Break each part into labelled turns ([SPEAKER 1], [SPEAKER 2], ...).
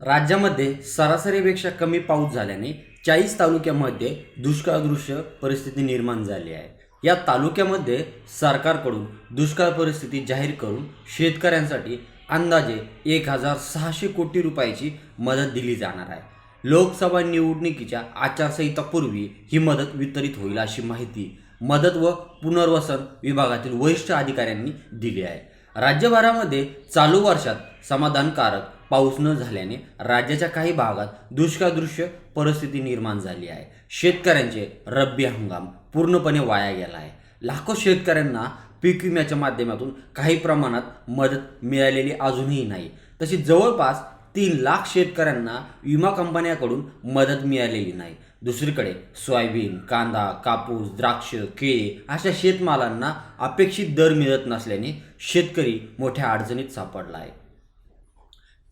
[SPEAKER 1] राज्यामध्ये सरासरीपेक्षा कमी पाऊस झाल्याने चाळीस तालुक्यामध्ये दुष्काळदृश्य परिस्थिती निर्माण झाली आहे. या तालुक्यामध्ये सरकारकडून दुष्काळ परिस्थिती जाहीर करून शेतकऱ्यांसाठी अंदाजे एक हजार सहाशे कोटी रुपयाची मदत दिली जाणार आहे. लोकसभा निवडणुकीच्या आचारसंहितापूर्वी ही मदत वितरित होईल अशी माहिती मदत व पुनर्वसन विभागातील वरिष्ठ अधिकाऱ्यांनी दिली आहे. राज्यभरामध्ये चालू वर्षात समाधानकारक पाऊस न झाल्याने राज्याच्या काही भागात दुष्काळदृश्य परिस्थिती निर्माण झाली आहे. शेतकऱ्यांचे रब्बी हंगाम पूर्णपणे वाया गेला आहे. लाखो शेतकऱ्यांना पीक विम्याच्या माध्यमातून काही प्रमाणात मदत मिळालेली अजूनही नाही. तशी जवळपास तीन लाख शेतकऱ्यांना विमा कंपन्याकडून मदत मिळालेली नाही. दुसरीकडे सोयाबीन कांदा कापूस द्राक्ष केळी अशा शेतमालांना अपेक्षित दर मिळत नसल्याने शेतकरी मोठ्या अडचणीत सापडला आहे.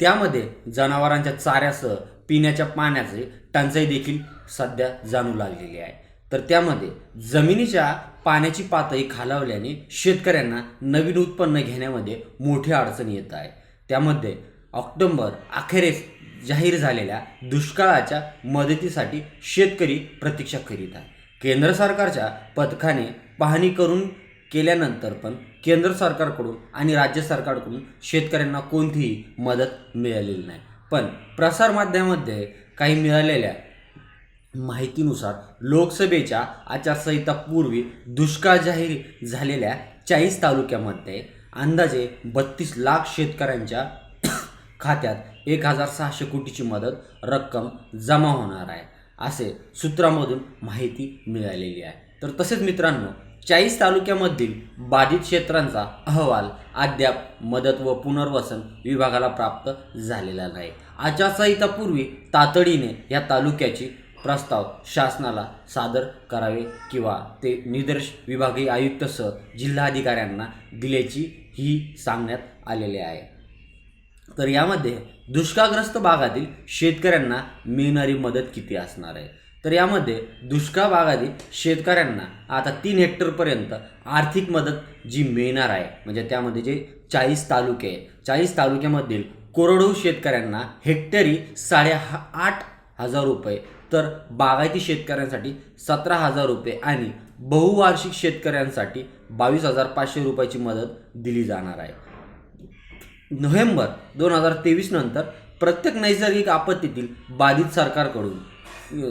[SPEAKER 1] त्यामध्ये जनावरांच्या चाऱ्यासह पिण्याच्या पाण्याचे टंचाई देखील सध्या जाणू लागलेली आहे. तर त्यामध्ये जमिनीच्या पाण्याची पातळी खालावल्याने शेतकऱ्यांना नवीन उत्पन्न घेण्यामध्ये मोठी अडचण येत आहे. त्यामध्ये ऑक्टोंबर अखेरीस जाहीर झालेल्या दुष्काळाच्या मदतीसाठी शेतकरी प्रतीक्षा करीत आहे. केंद्र सरकारच्या पथकाने पाहणी करून केल्यानंतर पण केंद्र सरकारकडून आणि राज्य सरकारकडून शेतकऱ्यांना कोणतीही मदत मिळालेली नाही. पण प्रसारमाध्यमामध्ये काही मिळालेल्या माहितीनुसार लोकसभेच्या आचारसंहितापूर्वी दुष्काळ जाहीर झालेल्या चाळीस तालुक्यामध्ये अंदाजे बत्तीस लाख शेतकऱ्यांच्या खात्यात एक हजार सहाशे कोटीची मदत रक्कम जमा होणार आहे असे सूत्रामधून माहिती मिळालेली आहे. तर तसेच मित्रांनो चाळीस तालुक्यामधील बाधित क्षेत्रांचा अहवाल अद्याप मदत व पुनर्वसन विभागाला प्राप्त झालेला नाही. आचारसंहितापूर्वी तातडीने या तालुक्याची प्रस्ताव शासनाला सादर करावे किंवा ते निदर्श विभागीय आयुक्तसह जिल्हाधिकाऱ्यांना दिल्याची ही सांगण्यात आलेले आहे. तर यामध्ये दुष्काळग्रस्त भागातील शेतकऱ्यांना मिळणारी मदत किती असणार आहे? तर यामध्ये दुष्काळ भागातील शेतकऱ्यांना आता तीन हेक्टरपर्यंत आर्थिक मदत जी मिळणार आहे म्हणजे त्यामध्ये जे चाळीस तालुके आहे चाळीस तालुक्यामधील कोरडू शेतकऱ्यांना हेक्टरी साडे हा आठ हजार रुपये तर बागायती शेतकऱ्यांसाठी सतरा हजार रुपये आणि बहुवार्षिक शेतकऱ्यांसाठी बावीस हजार पाचशे रुपयाची मदत दिली जाणार आहे. नोव्हेंबर दोन हजार तेवीस नंतर प्रत्येक नैसर्गिक आपत्तीतील बाधित सरकारकडून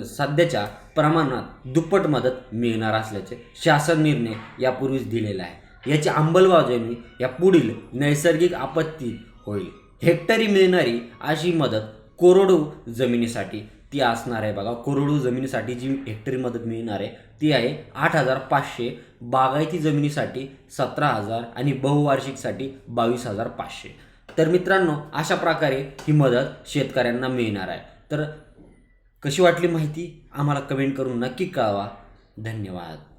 [SPEAKER 1] सध्याच्या प्रमाणात दुप्पट मदत मिळणार असल्याचे शासन निर्णय यापूर्वीच दिलेला आहे. याची अंमलबजावणी या पुढील नैसर्गिक आपत्ती होईल. हेक्टरी मिळणारी अशी मदत कोरडू जमिनीसाठी ती असणार आहे. बघा कोरडू जमिनीसाठी जी हेक्टरी मदत मिळणार आहे ती आहे आठ हजार पाचशे. बागायती जमिनीसाठी सतरा हजार आणि बहुवार्षिकसाठी बावीस हजार पाचशे. तर मित्रांनो अशा प्रकारे ही मदत शेतकऱ्यांना मिळणार आहे. तर कशी वाटली माहिती आम्हाला कमेंट करून नक्की कळवा. धन्यवाद.